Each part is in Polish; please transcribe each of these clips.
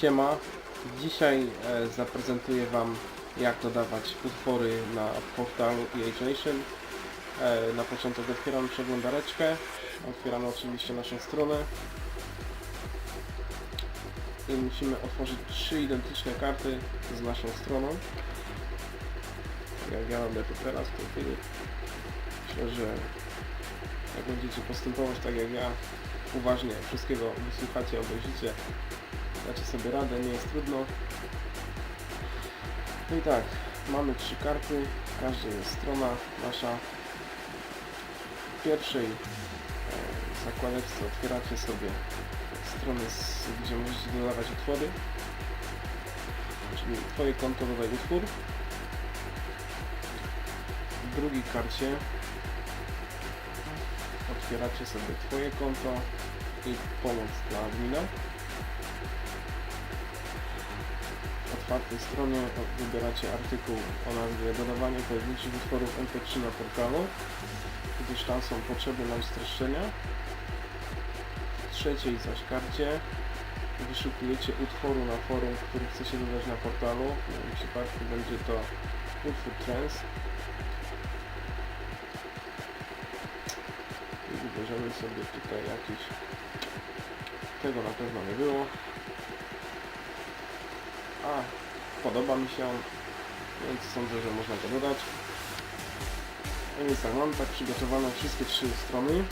Siema, dzisiaj e, zaprezentuję Wam jak dodawać utwory na portalu EH Nation. E, na początek otwieramy przeglądareczkę, otwieramy oczywiście naszą stronę i musimy otworzyć trzy identyczne karty z naszą stroną. Jak ja robię to teraz tej chwili. Myślę, że jak będziecie postępować tak jak ja, uważnie wszystkiego wysłuchacie, obejrzycie, dacie sobie radę, nie jest trudno. No i tak, mamy trzy karty, w każdej jest strona nasza. W pierwszej e, zakładeczce otwieracie sobie stronę, z, gdzie możecie dodawać utwory. Czyli Twoje konto dodaj utwór. W drugiej karcie otwieracie sobie Twoje konto i pomoc dla admina. W otwartej stronie wybieracie artykuł o nazwie Dodawanie pojedynczych utworów MP3 na portalu, gdyż tam są potrzebne nam streszczenia. W trzeciej zaś karcie wyszukujecie utworu na forum, który chcecie dodać na portalu. W moim przypadku będzie to utwór Trends. I wybierzemy sobie tutaj jakiś... Tego na pewno nie było. A, podoba mi się więc sądzę, że można go dodać. No więc tak, mam tak przygotowane wszystkie trzy strony.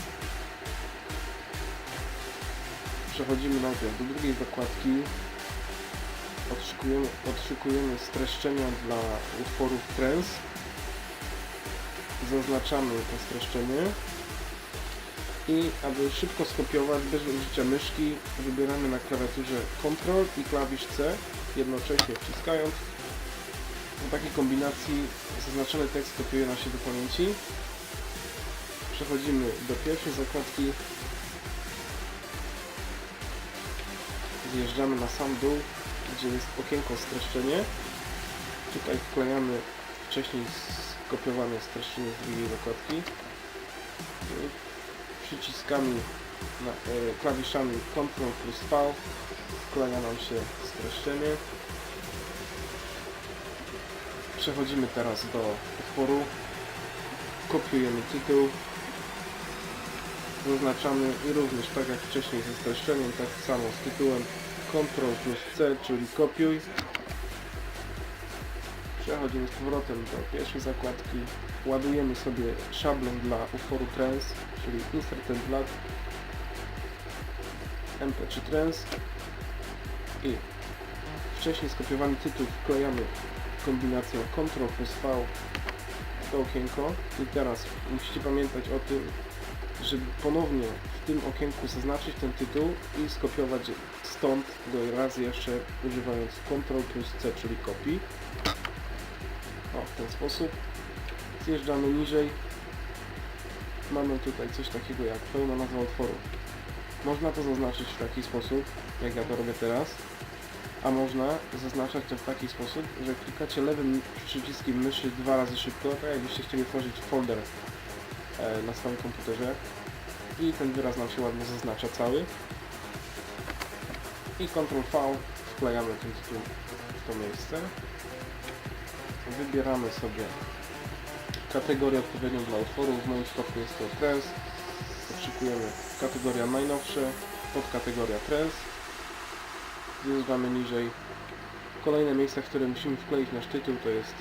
Przechodzimy najpierw do drugiej zakładki. Odszukujemy, odszukujemy streszczenia dla utworów Trends. Zaznaczamy to streszczenie. I aby szybko skopiować bez użycia myszki, wybieramy na klawiaturze Ctrl i klawisz C, jednocześnie wciskając. W takiej kombinacji zaznaczony tekst kopiuje nam się do pamięci. Przechodzimy do pierwszej zakładki. Zjeżdżamy na sam dół, gdzie jest okienko streszczenie. Tutaj wklejamy wcześniej skopiowane streszczenie z drugiej zakładki. Przyciskami, na, e, klawiszami Ctrl plus V. Wkleja nam się streszczenie. Przechodzimy teraz do utworu, kopiujemy tytuł, zaznaczamy i również tak jak wcześniej ze streszczeniem, tak samo z tytułem Ctrl plus C, czyli kopiuj. Przechodzimy z powrotem do pierwszej zakładki, ładujemy sobie szablon dla utworu Trends, czyli Insert Template MP3 Trends i wcześniej skopiowany tytuł wklejamy kombinacją Ctrl plus V w to okienko i teraz musicie pamiętać o tym, żeby ponownie w tym okienku zaznaczyć ten tytuł i skopiować stąd go raz jeszcze używając Ctrl plus C, czyli kopii. O, w ten sposób. Zjeżdżamy niżej. Mamy tutaj coś takiego jak pełna nazwa utworu. Można to zaznaczyć w taki sposób, jak ja to robię teraz. A można zaznaczać to w taki sposób, że klikacie lewym przyciskiem myszy dwa razy szybko, tak jakbyście chcieli tworzyć folder e, na swoim komputerze. I ten wyraz nam się ładnie zaznacza cały. I Ctrl V wklejamy ten tytuł w to miejsce wybieramy sobie kategorię odpowiednią dla utworu, w moim przypadku jest to Trends, odszukujemy kategoria najnowsze, podkategoria Trends, zjeżdżamy niżej. Kolejne miejsce, w które musimy wkleić nasz tytuł to jest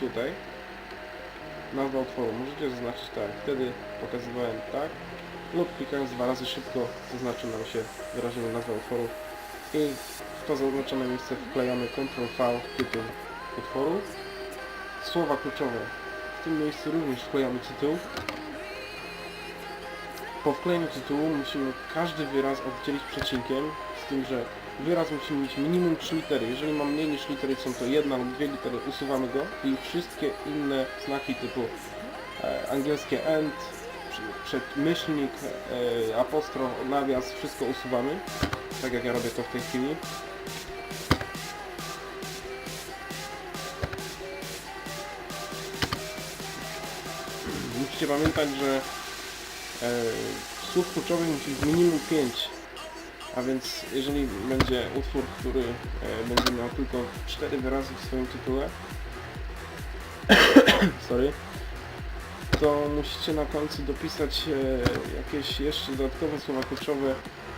tutaj. Nazwa utworu możecie zaznaczyć tak, wtedy pokazywałem tak, lub klikając dwa razy szybko zaznaczy nam się wyrażenie nazwa utworu i w to zaznaczone miejsce wklejamy Ctrl V tytuł utworu słowa kluczowe. W tym miejscu również wklejamy tytuł. Po wklejeniu tytułu musimy każdy wyraz oddzielić przecinkiem, z tym, że wyraz musi mieć minimum 3 litery. Jeżeli ma mniej niż litery, są to jedna lub dwie litery, usuwamy go i wszystkie inne znaki typu e, angielskie end, przy- przed myślnik, e, apostrof, nawias, wszystko usuwamy. Tak jak ja robię to w tej chwili. Musicie pamiętać, że słów kluczowych minimum 5, A więc jeżeli będzie utwór, który e, będzie miał tylko 4 wyrazy w swoim tytule, sorry, to musicie na końcu dopisać e, jakieś jeszcze dodatkowe słowa kluczowe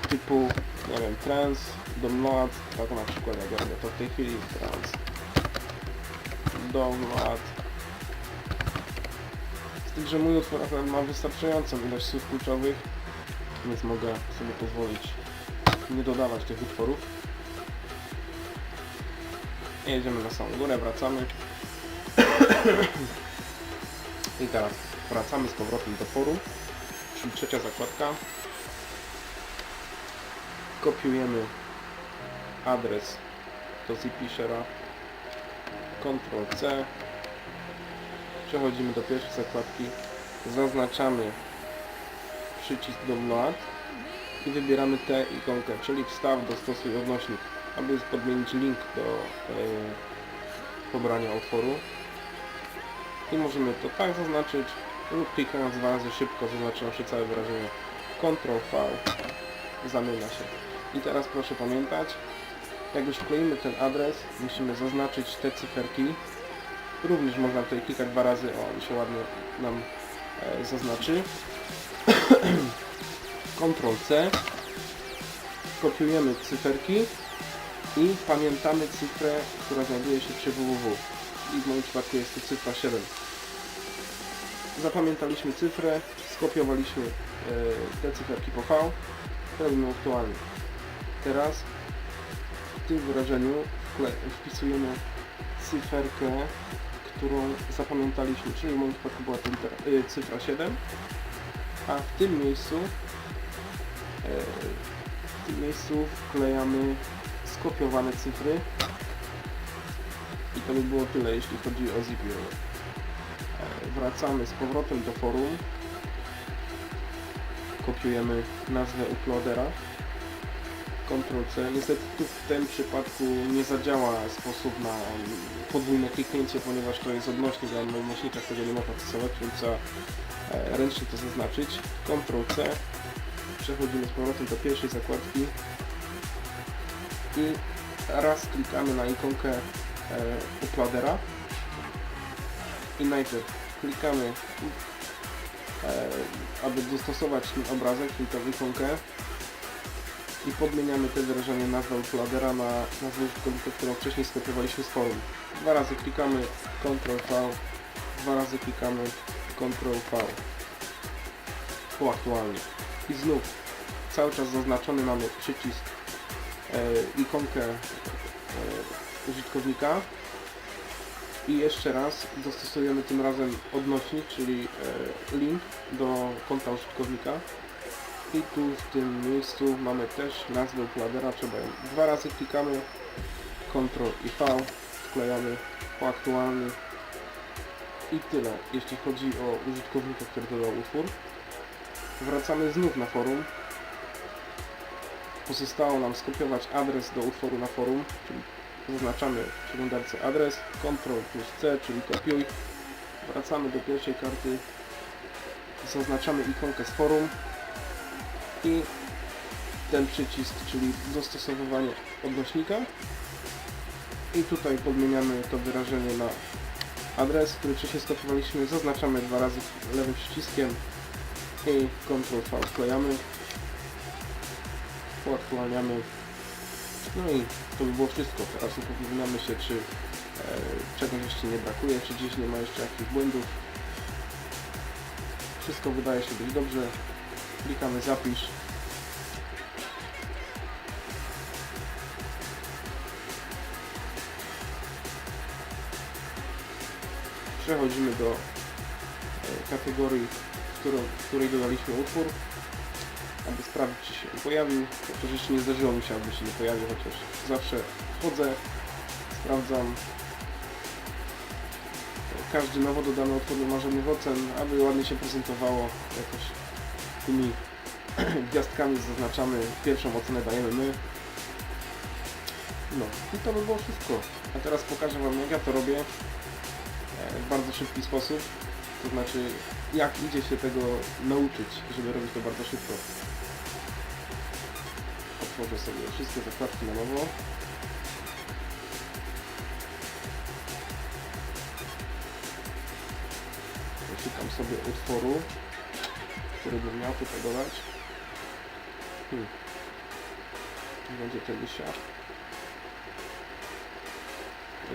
typu, nie wiem, trans, download, tak na przykład jak robię to w tej chwili, trans, download. Z tym, że mój utwór ma wystarczającą ilość słów kluczowych, więc mogę sobie pozwolić nie dodawać tych utworów. Jedziemy na samą górę, wracamy. I teraz wracamy z powrotem do forum, czyli trzecia zakładka. Kopiujemy adres do zipishera. Ctrl C. Przechodzimy do pierwszej zakładki. Zaznaczamy przycisk download i wybieramy tę ikonkę, czyli wstaw, dostosuj odnośnik, aby podmienić link do e, pobrania utworu. I możemy to tak zaznaczyć lub klikając dwa razy szybko zaznaczyło się całe wyrażenie. Ctrl V zamienia się. I teraz proszę pamiętać, jak już wkleimy ten adres, musimy zaznaczyć te cyferki. Również można tutaj klikać dwa razy, o się ładnie nam e, zaznaczy. Ctrl C, kopiujemy cyferki i pamiętamy cyfrę, która znajduje się przy www. I w moim przypadku jest to cyfra 7. Zapamiętaliśmy cyfrę, skopiowaliśmy e, te cyferki po V, robimy aktualnie. Teraz w tym wyrażeniu wpisujemy cyferkę, którą zapamiętaliśmy, czyli w moim przypadku była to e, cyfra 7, a w tym miejscu e, w tym miejscu wklejamy skopiowane cyfry. I to by było tyle jeśli chodzi o Zapier. E, Wracamy z powrotem do forum. Kopiujemy nazwę uploadera Ctrl C. Niestety tu w tym przypadku nie zadziała sposób na podwójne kliknięcie, ponieważ to jest odnośnik, a na tego nie można stosować, więc trzeba e, ręcznie to zaznaczyć. Ctrl C. Przechodzimy z powrotem do pierwszej zakładki i raz klikamy na ikonkę e, uploadera i najpierw klikamy e, aby dostosować ten obrazek, czyli tą ikonkę i podmieniamy te wyrażenie nazwę uploadera na nazwę użytkownika, którą wcześniej skopiowaliśmy z forum. Dwa razy klikamy Ctrl V, dwa razy klikamy Ctrl V. Uaktualnie. I znów cały czas zaznaczony mamy przycisk e, ikonkę e, użytkownika i jeszcze raz dostosujemy tym razem odnośnik, czyli e, link do konta użytkownika i tu w tym miejscu mamy też nazwę uploadera, trzeba ją dwa razy klikamy Ctrl i V, wklejamy uaktualny i tyle, jeśli chodzi o użytkownika, który dodał utwór. Wracamy znów na forum. Pozostało nam skopiować adres do utworu na forum, czyli zaznaczamy w przeglądarce adres, Ctrl plus C, czyli kopiuj. Wracamy do pierwszej karty, zaznaczamy ikonkę z forum i ten przycisk, czyli dostosowywanie odnośnika i tutaj podmieniamy to wyrażenie na adres, który wcześniej skopiowaliśmy, zaznaczamy dwa razy lewym przyciskiem i Ctrl V wklejamy, uaktualniamy no i to by było wszystko. Teraz upominamy się, czy e, czegoś jeszcze nie brakuje, czy gdzieś nie ma jeszcze jakichś błędów. Wszystko wydaje się być dobrze. Klikamy zapisz. Przechodzimy do e, kategorii, w, którą, której dodaliśmy utwór aby sprawdzić czy się pojawił. Chociaż jeszcze nie zdarzyło mi się, aby się nie pojawił, chociaż zawsze wchodzę, sprawdzam. Każdy nowo dodany utwór nie ma żadnych ocen, aby ładnie się prezentowało jakoś tymi gwiazdkami zaznaczamy, pierwszą ocenę dajemy my. No i to by było wszystko. A teraz pokażę Wam jak ja to robię e, w bardzo szybki sposób. To znaczy jak idzie się tego nauczyć, żeby robić to bardzo szybko. otworzę sobie wszystkie zakładki na nowo. Szukam sobie utworu, który bym miał tutaj dodać. Hmm. Będzie to lisia.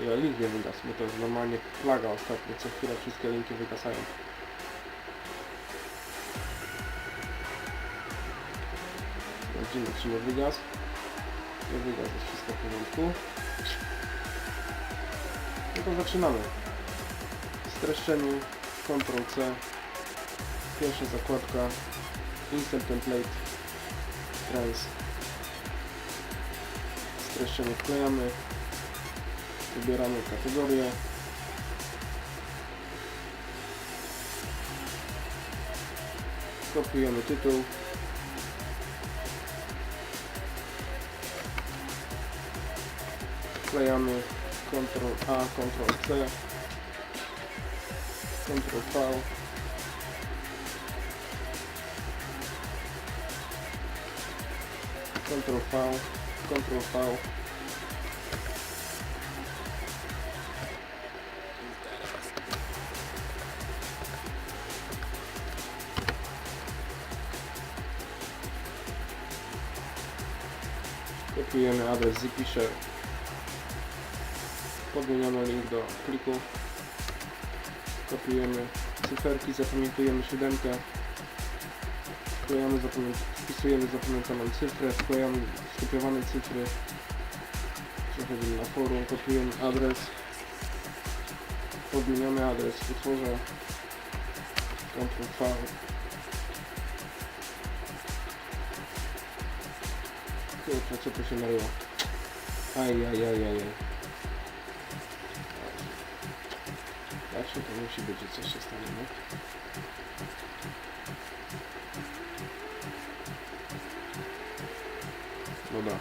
Ja link nie wygasł, bo to jest normalnie plaga ostatnio. Co chwilę wszystkie linki wygasają. Sprawdzimy czy nie wygasł. Nie wygasł, jest wszystko w porządku. No to zaczynamy. Streszczenie, Ctrl C. Pierwsza zakładka. Insert Template. Trans. Streszczenie wklejamy. Wybieramy kategorię. Kopiujemy tytuł. Wklejamy Ctrl A, Ctrl C. Ctrl V. Ctrl V, Ctrl V. Kopiujemy adres Zpisher. Podmieniamy link do pliku. Kopiujemy cyferki, zapamiętujemy siódemkę. Wklejamy, zapamię wpisujemy zapamiętaną cyfrę, wklejamy skopiowane cyfry. Przechodzimy na forum, kopiujemy adres. Podmieniamy adres w utworze. Ctrl V. Kurczę, co tu się naryło? Aj, aj, aj, aj, aj. Zawsze to musi być, że coś się stanie, no. Dobra.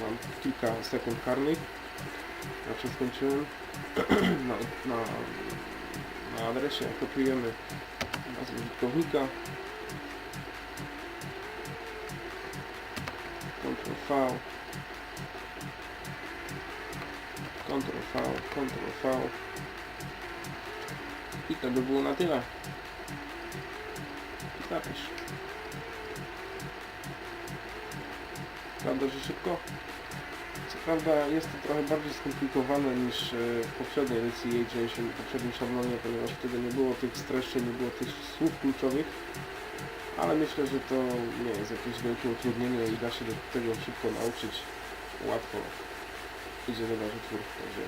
Mam kilka sekund karnych. Znaczy skończyłem. na, na, na adresie kopiujemy nazwę użytkownika. Ctrl V. Ctrl V, Ctrl V. I to by było na tyle. Zapisz. Prawda, że szybko? Co prawda jest to trochę bardziej skomplikowane niż e, w poprzedniej edycji Age w poprzednim szablonie, ponieważ wtedy nie było tych streszczeń, nie było tych słów kluczowych. Ale myślę, że to nie jest jakieś wielkie utrudnienie i da się do tego szybko nauczyć. Łatwo idzie do utwór. Także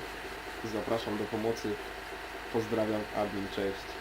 zapraszam do pomocy. Pozdrawiam, admin, cześć.